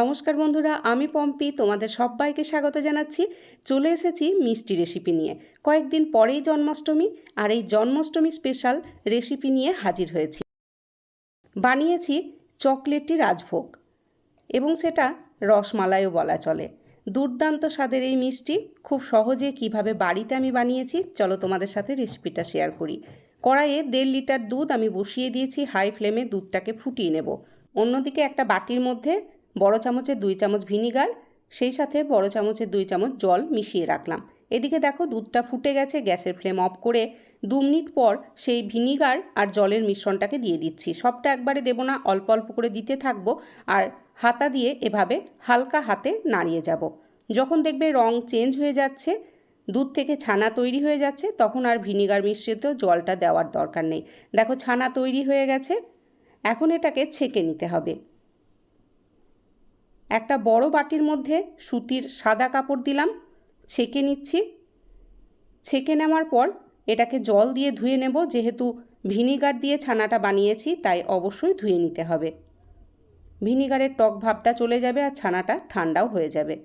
নমস্কার বন্ধুরা, আমি পম্পি, তোমাদের সবাইকে স্বাগত জানাচ্ছি। চলে এসেছি মিষ্টি রেসিপি নিয়ে। কয়েকদিন পরেই জন্মাষ্টমী আর এই জন্মাষ্টমী স্পেশাল রেসিপি নিয়ে হাজির হয়েছি। বানিয়েছি চকলেটটি রাজভোগ এবং সেটা রসমালাইও বলা চলে। দুর্দান্ত স্বাদের এই মিষ্টি, খুব সহজে কীভাবে বাড়িতে আমি বানিয়েছি, চলো তোমাদের সাথে রেসিপিটা শেয়ার করি। কড়াইয়ে দেড় লিটার দুধ আমি বসিয়ে দিয়েছি, হাই ফ্লেমে দুধটাকে ফুটিয়ে নেব। অন্যদিকে একটা বাটির মধ্যে বড় চামচের দুই চামচ ভিনিগার, সেই সাথে বড় চামচের দুই চামচ জল মিশিয়ে রাখলাম। এদিকে দেখো দুধটা ফুটে গেছে, গ্যাসের ফ্লেম অফ করে দু মিনিট পর সেই ভিনিগার আর জলের মিশ্রণটাকে দিয়ে দিচ্ছি। সবটা একবারে দেবো না, অল্প অল্প করে দিতে থাকব আর হাতা দিয়ে এভাবে হালকা হাতে নাড়িয়ে যাব। যখন দেখবে রং চেঞ্জ হয়ে যাচ্ছে, দুধ থেকে ছানা তৈরি হয়ে যাচ্ছে, তখন আর ভিনিগার মিশ্রিত জলটা দেওয়ার দরকার নেই। দেখো ছানা তৈরি হয়ে গেছে, এখন এটাকে ছেঁকে নিতে হবে। একটা বড় বাটির মধ্যে সুতির সাদা কাপড় দিলাম, ছেঁকে নিচ্ছি। ছেঁকে নেওয়ার পর এটাকে জল দিয়ে ধুয়ে নেব, যেহেতু ভিনিগার দিয়ে ছানাটা বানিয়েছি, তাই অবশ্যই ধুয়ে নিতে হবে। ভিনিগারের টক ভাবটা চলে যাবে আর ছানাটা ঠান্ডাও হয়ে যাবে।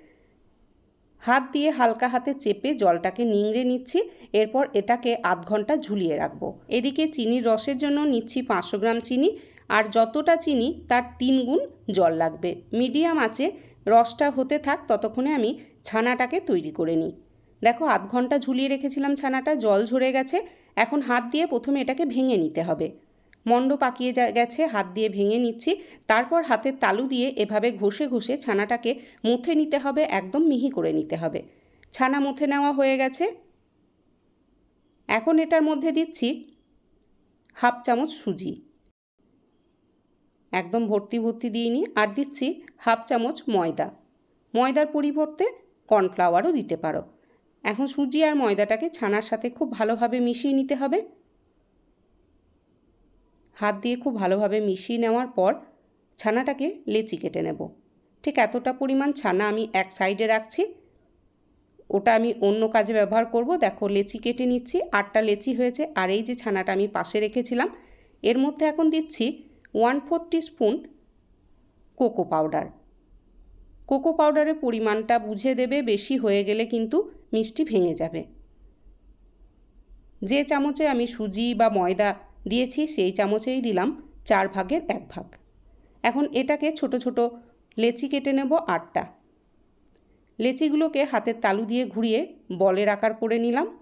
হাত দিয়ে হালকা হাতে চেপে জলটাকে নিংড়ে নিচ্ছি, এরপর এটাকে আধ ঘণ্টা ঝুলিয়ে রাখব। এদিকে চিনির রসের জন্য নিচ্ছি পাঁচশো গ্রাম চিনি আর যতটা চিনি, তার তিন গুণ জল লাগবে। মিডিয়াম আছে রসটা হতে থাক, ততক্ষণে আমি ছানাটাকে তৈরি করে নিই। দেখো, আধ ঘণ্টা ঝুলিয়ে রেখেছিলাম ছানাটা, জল ঝরে গেছে। এখন হাত দিয়ে প্রথমে এটাকে ভেঙে নিতে হবে। মন্ড পাকিয়ে গেছে, হাত দিয়ে ভেঙে নিচ্ছি। তারপর হাতের তালু দিয়ে এভাবে ঘষে ঘষে ছানাটাকে মুথে নিতে হবে, একদম মিহি করে নিতে হবে। ছানা মুথে নেওয়া হয়ে গেছে। এখন এটার মধ্যে দিচ্ছি হাফ চামচ সুজি। একদম ভর্তি ভর্তি দিইনি। আর দিচ্ছি হাফ চামচ ময়দা। ময়দার পরিবর্তে কর্নফ্লাওয়ারও দিতে পারো। এখন সুজি আর ময়দাটাকে ছানার সাথে খুব ভালোভাবে মিশিয়ে নিতে হবে। হাত দিয়ে খুব ভালোভাবে মিশিয়ে নেওয়ার পর ছানাটাকে লেচি কেটে নেব। ঠিক এতটা পরিমাণ ছানা আমি এক সাইডে রাখছি। ওটা আমি অন্য কাজে ব্যবহার করব। দেখো লেচি কেটে নিচ্ছি। আটটা লেচি হয়েছে। আর এই যে ছানাটা আমি পাশে রেখেছিলাম, এর মধ্যে এখন দিচ্ছি one four spoon cocoa powder. Cocoa পাউডারের পরিমাণটা বুঝে দেবে, বেশি হয়ে গেলে কিন্তু মিষ্টি ভেঙে যাবে। যে চামচে আমি সুজি বা ময়দা দিয়েছি, সেই চামচেই দিলাম চার ভাগের এক ভাগ। এখন এটাকে ছোট ছোট লেচি কেটে নেব আটটা। লেচিগুলোকে হাতের তালু দিয়ে ঘুরিয়ে বলের আকার করে নিলাম।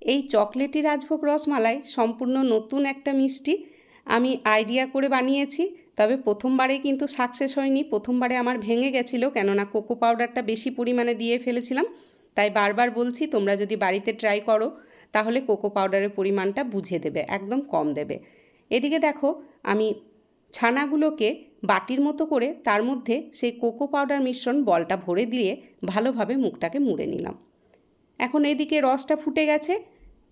এই চকলেটি রাজভোগ রসমালাই সম্পূর্ণ নতুন একটা মিষ্টি আমি আইডিয়া করে বানিয়েছি, তবে প্রথমবারে কিন্তু সাকসেস হয়নি। প্রথমবারে আমার ভেঙে গেছিল, কেননা কোকো পাউডারটা বেশি পরিমাণে দিয়ে ফেলেছিলাম। তাই বারবার বলছি, তোমরা যদি বাড়িতে ট্রাই করো, তাহলে কোকো পাউডারের পরিমাণটা বুঝে দেবে, একদম কম দেবে। এদিকে দেখো, আমি ছানাগুলোকে বাটির মতো করে তার মধ্যে সেই কোকো পাউডার মিশ্রণ বলটা ভরে দিয়ে ভালোভাবে মুখটাকে মুড়ে নিলাম। এখন এদিকে রসটা ফুটে গেছে।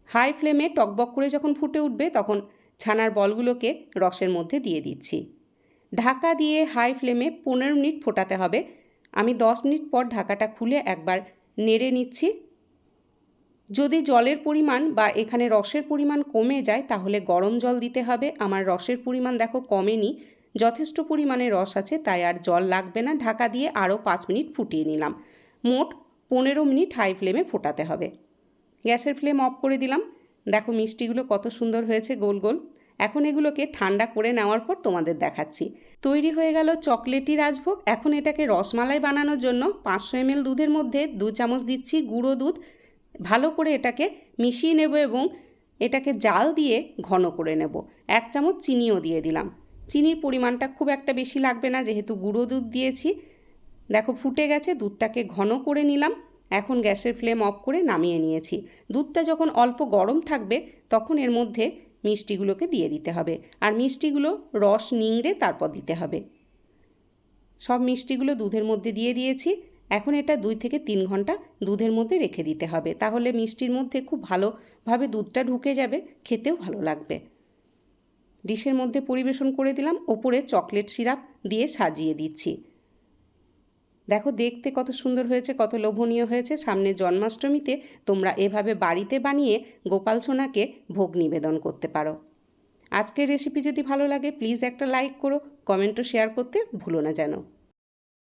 হাই ফ্লেমে টকবক করে যখন ফুটে উঠবে, তখন ছানার বলগুলোকে রসের মধ্যে দিয়ে দিচ্ছি। ঢাকা দিয়ে হাই ফ্লেমে পনেরো মিনিট ফোটাতে হবে। আমি দশ মিনিট পর ঢাকাটা খুলে একবার নেড়ে নিচ্ছি। যদি জলের পরিমাণ বা এখানে রসের পরিমাণ কমে যায়, তাহলে গরম জল দিতে হবে। আমার রসের পরিমাণ দেখো কমেনি। যথেষ্ট পরিমাণে রস আছে, তাই আর জল লাগবে না। ঢাকা দিয়ে আরও পাঁচ মিনিট ফুটিয়ে নিলাম। মোট পনেরো মিনিট হাই ফ্লেমে ফোটাতে হবে। গ্যাসের ফ্লেম অফ করে দিলাম। দেখো মিষ্টিগুলো কত সুন্দর হয়েছে গোল গোল। এখন এগুলোকে ঠান্ডা করে নেওয়ার পর তোমাদের দেখাচ্ছি। তৈরি হয়ে গেল চকলেটি রাজভোগ। এখন এটাকে রসমালাই বানানোর জন্য পাঁচশো এমএল দুধের মধ্যে দু চামচ দিচ্ছি গুঁড়ো দুধ। ভালো করে এটাকে মিশিয়ে নেব এবং এটাকে জাল দিয়ে ঘন করে নেব। এক চামচ চিনিও দিয়ে দিলাম। চিনির পরিমাণটা খুব একটা বেশি লাগবে না, যেহেতু গুঁড়ো দুধ দিয়েছি। দেখো ফুটে গেছে, দুধটাকে ঘন করে নিলাম। এখন গ্যাসের ফ্লেম অফ করে নামিয়ে নিয়েছি। দুধটা যখন অল্প গরম থাকবে, তখন এর মধ্যে মিষ্টিগুলোকে দিয়ে দিতে হবে। আর মিষ্টিগুলো রস, নিংড়ে তারপর দিতে হবে। সব মিষ্টিগুলো দুধের মধ্যে দিয়ে দিয়েছি। এখন এটা দুই থেকে তিন ঘণ্টা দুধের মধ্যে রেখে দিতে হবে। তাহলে মিষ্টির মধ্যে খুব ভালোভাবে দুধটা ঢুকে যাবে, খেতেও ভালো লাগবে। ডিশের মধ্যে পরিবেশন করে দিলাম। ওপরে চকলেট সিরাপ দিয়ে সাজিয়ে দিচ্ছি। দেখো দেখতে কত সুন্দর হয়েছে, কত লোভনীয় হয়েছে। সামনে জন্মাষ্টমীতে তোমরা এভাবে বাড়িতে বানিয়ে গোপাল সোনাকে ভোগ নিবেদন করতে পারো। আজকের রেসিপি যদি ভালো লাগে প্লিজ একটা লাইক করো কমেন্টও শেয়ার করতে ভুলো না যেন।